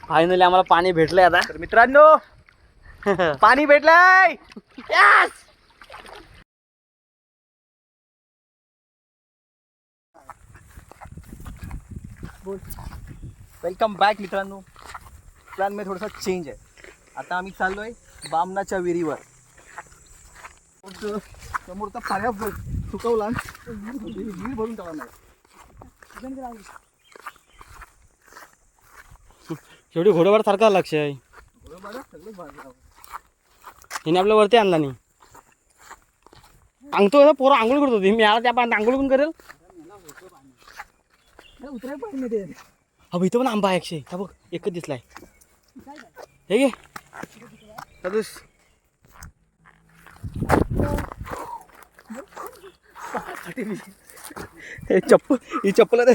Finally आम्हाला पाणी भेटलंय आता. तर मित्रांनो पाणी भेटलंय. वेलकम बॅक मित्रांनो. प्लॅनमध्ये थोडासा चेंज आहे. आता आम्ही चाललोय बामणाच्या विहिरीवर. समोरचं- समोरचा पाण्या सुकवला विहीर भरून टाकला नाही शेवटी घोड्यावर सारखा लक्ष आहे. हिने आपल्या वरती आणला नाही. अंगतो पोरं आंघोळ करत होती. मी आला त्या पाण्यात आंघोळ पण करेल. पाहिजे ते. अहो इथं पण आंबा आहे एकशे. हा बघ एकच दिसलाय. हे घे. सदुस हे चप्पल ही चप्पल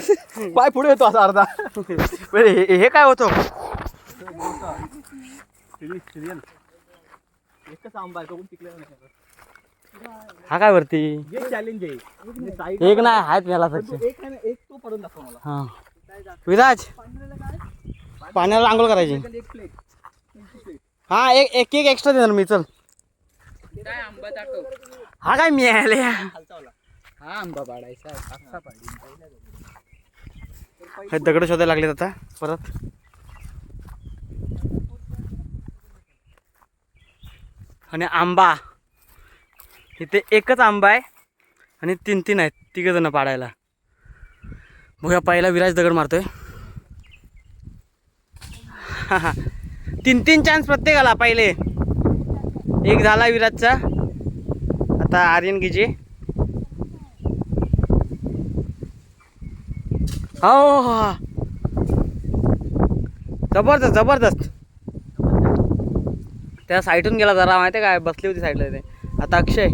पाय पुढे येतो असा अर्धा. हे हे काय होतं? एकच आंबा आहे तो पण टिकलेला नाही हा काय वरती? चॅलेंज आहे. म्हणजे side- एक नाही आहेत पण तो एक आहे ना एक तो पडून दाखव मला. हा. विराज पाण्याला आंघोळ करायची. एक प्लेट हा एक एक एक एक्स्ट्रा देणार मी चल. हा काय मिळाले खालचा वाला हा आंबा पाडायचा असा पाडी हे दगड शोधायला लागलेत आता परत. आणि आंबा. इथे एकच आंबा आहे आणि तीन तीन आहेत तिघंजणं जण पाडायला. बघा पहिला विराज दगड मारतोय. तीन तीन चान्स प्रत्येकाला पहिले. एक झाला विराजचा. आता आर्यन गिजे. हो हो. हो, हो. जबरदस्त जबरदस्त. त्या साईडून गेला जरा माहिती आहे काय? बसली होती साईडला ते आता अक्षय.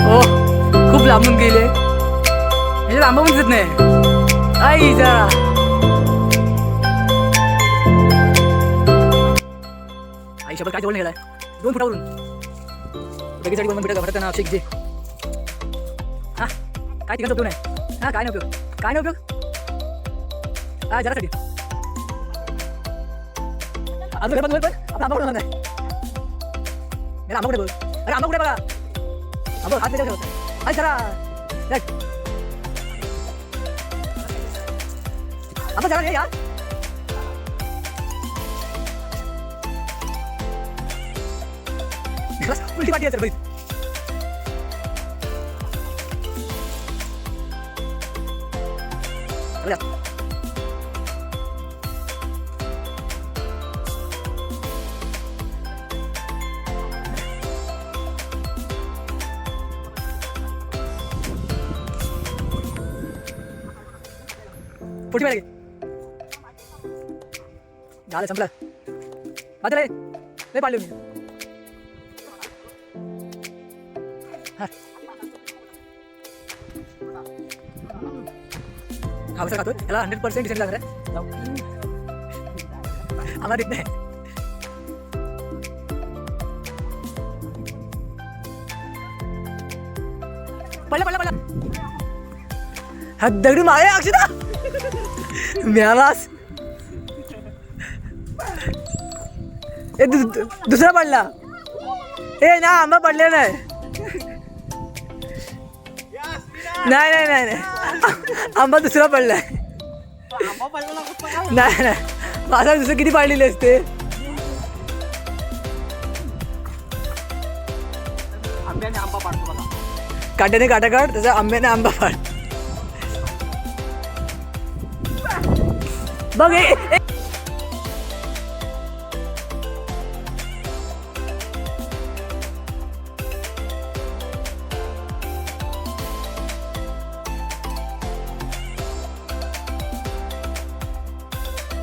हो खूप लांबून गेले. म्हणजे लांब पण दिसत नाही. आई जरा आई शपथ काय जवळ गेलाय दोन फुटावरून. लगेचसाठी दोन मिनिटं घरात ना अक्षय जे हा काय तिकडचा उपयोग नाही. हा काय नाही उपयोग. काय नाही उपयोग? हा जरासाठी अजून घरात बोल पण आपला आंबा कुठे नाही मेरा आंबा कुठे बोल अरे आंबा कुठे बघा? आंबा हात नाही होता है चला देख अब यार. बस उल्टी पार्टी है सर भाई चल जा पुढची वेळ झालं संपलं बाद रे खातो याला हंड्रेड पर्सेंट डिसेंट लागणार आहे. जाऊ. आम्हाला देत नाही पडला पडला पडला हा दगडी मारे अक्षता. मिळालास. ए दु- दुसरा पडला. ए ना आंबा पडले नाही नाही नाही नाही नाही. आंबा दुसरा पडलाय. नाही नाही. माझा दुसरं किती पाडलेले असते? काट्याने काटा काढ त्याचा आंब्याने आंबा पाड. बघ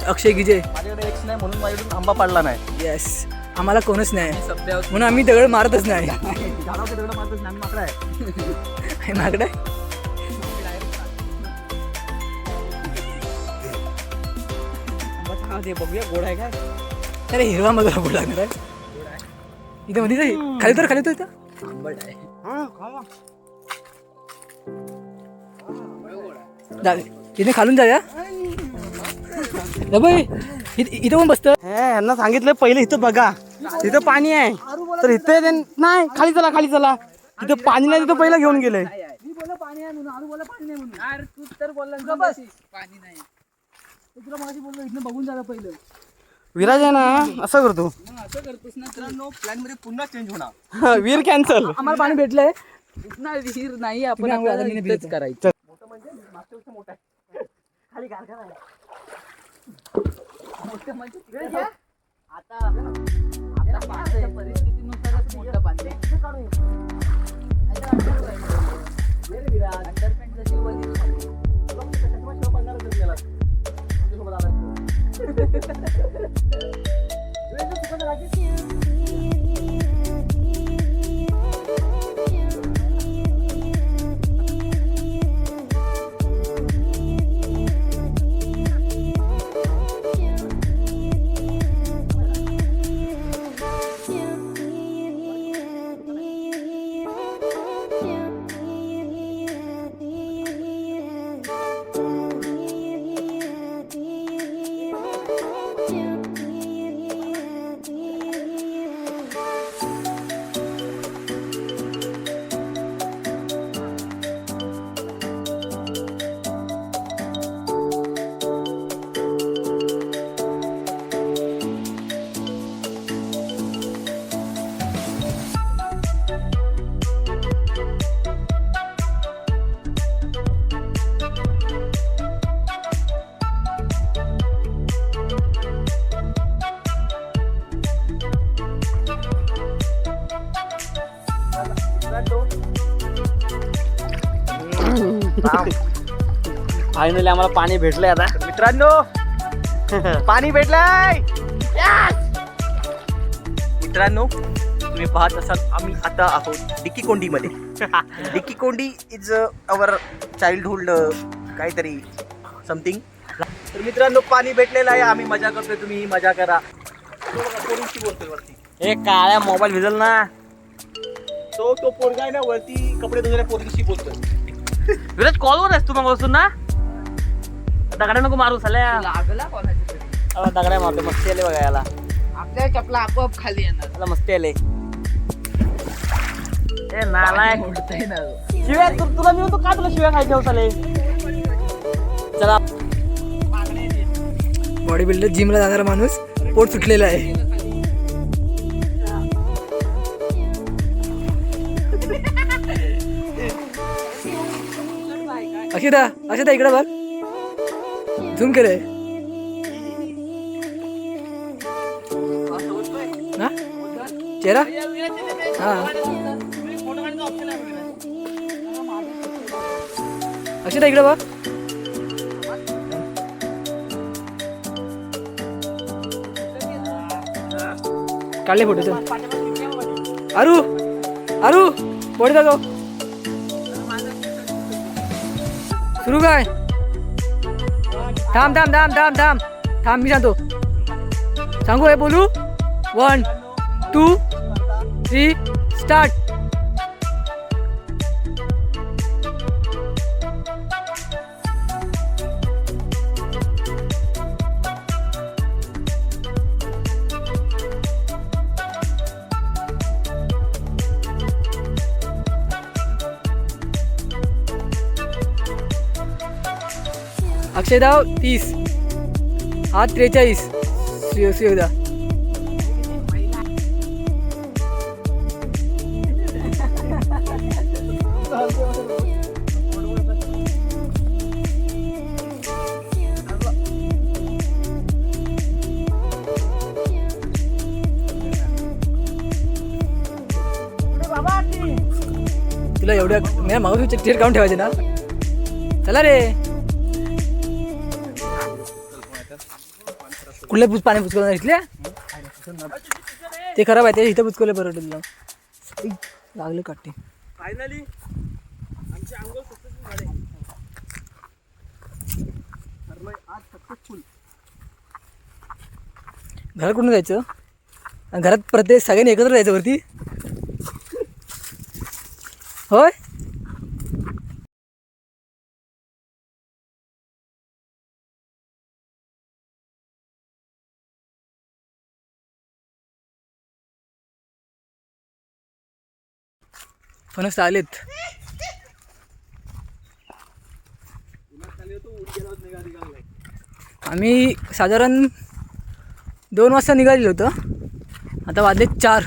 अक्षय गिजे. म्हणून माझ्याकडून आंबा पाडला नाही. येस आम्हाला कोणच नाही. म्हणून आम्ही दगड मारतच नाही. झाडावर दगड बघूया गोड आहे का अरे हिरवा मग गोड लागणार आहे. इथं मध्ये जाईल खाली तर खाली तर इथं. आंबट जा तिथे खालून जाऊया. इथं कोण बसतं? हे यांना सांगितलं पहिले इथं बघा. तिथं पाणी आहे. तर इथे नाही खाली चला खाली चला. तिथं पाणी नाही तिथं पहिलं घेऊन गेले. मी बोला पाणी आहे म्हणून आरू बोला पाणी नाही म्हणून अरे तू तर बोलला बस पाणी नाही तुला माझी बोललो इथनं बघून झालं पहिलं विराज आहे ना असं करतो असं करतोस ना मित्रांनो प्लॅनमध्ये पुन्हा चेंज होणार वीर कॅन्सल आम्हाला पाणी भेटलंय. इथना विहीर नाही आपण तुम्ही आंघोळ आपल्याला आता मी इथंच नाही करायचं आता आता पाण्याच्या परिस्थितीनुसारच मोठं पाणी अंडरपॅन्ट जशी वली फायनली आम्हाला पाणी भेटलंय आता. तर मित्रांनो पाणी भेटलंय. मित्रांनो तुम्ही पाहत असाल आम्ही आता आहोत डिक्की कोंडीमध्ये. Dikki Kondi is our childhood काहीतरी समथिंग तर मित्रांनो पाणी भेटलेलं आहे आम्ही मजा करतोय तुम्ही मजा करा. बोलतोय वरती. हे काळ्या मोबाईल भिजल ना. तो तो पोरगा आहे ना वरती कपडे धुण्याच्या पोरीशी बोलतोय. विराज कॉलवर आहेस तू मग बसून ना? दगड्या नको मारू साल्या लागला कोणाच्या तरी. दगड्या मारतो मस्ती आले बघा याला. आपल्या चपला आपोआप खाली येणार. याला मस्ती आले. ए नालायक. उडतंय ना शिव्या तु- तुला मी म्हणतो का तुला शिव्या खायच्या होताले चला. बॉडी बिल्डर जिमला जाणारा माणूस पोट सुटलेला आहे. अक्षता अक्षता इकडे बघ. झूम केलंय. ना? चेहरा? हा. अक्षिता इकडे बघ. काढले फोटो चल अरू अरू पुढे जागो सुरू काय? थांब थांब थांब थांब थांब. थांब मी सांगतो. सांगू हे बोलू? वन टू थ्री स्टार्ट अक्षयदाव तीस. हा त्रेचाळीस. शिव शिवदा तुला एवढ्या मी मागून टिकीट काढून ठेवायचे ना. चला रे. कुठल्या पुस पाणी पुचकवलं इथल्या? ते खराब आहे ते इथं पुचकवले बरं तुला. लागले काटे फायनली आमची आंघोळ सक्सेसफुल झाले. ठरलोय आज सक्सेसफुल घरात कुठून जायचं? घरात प्रत्येक सगळ्यांनी एकत्र जायचं वरती? होय? फणस आलेत. आम्ही साधारण दोन वाजता निघालेलो होतो. आता वाजले चार.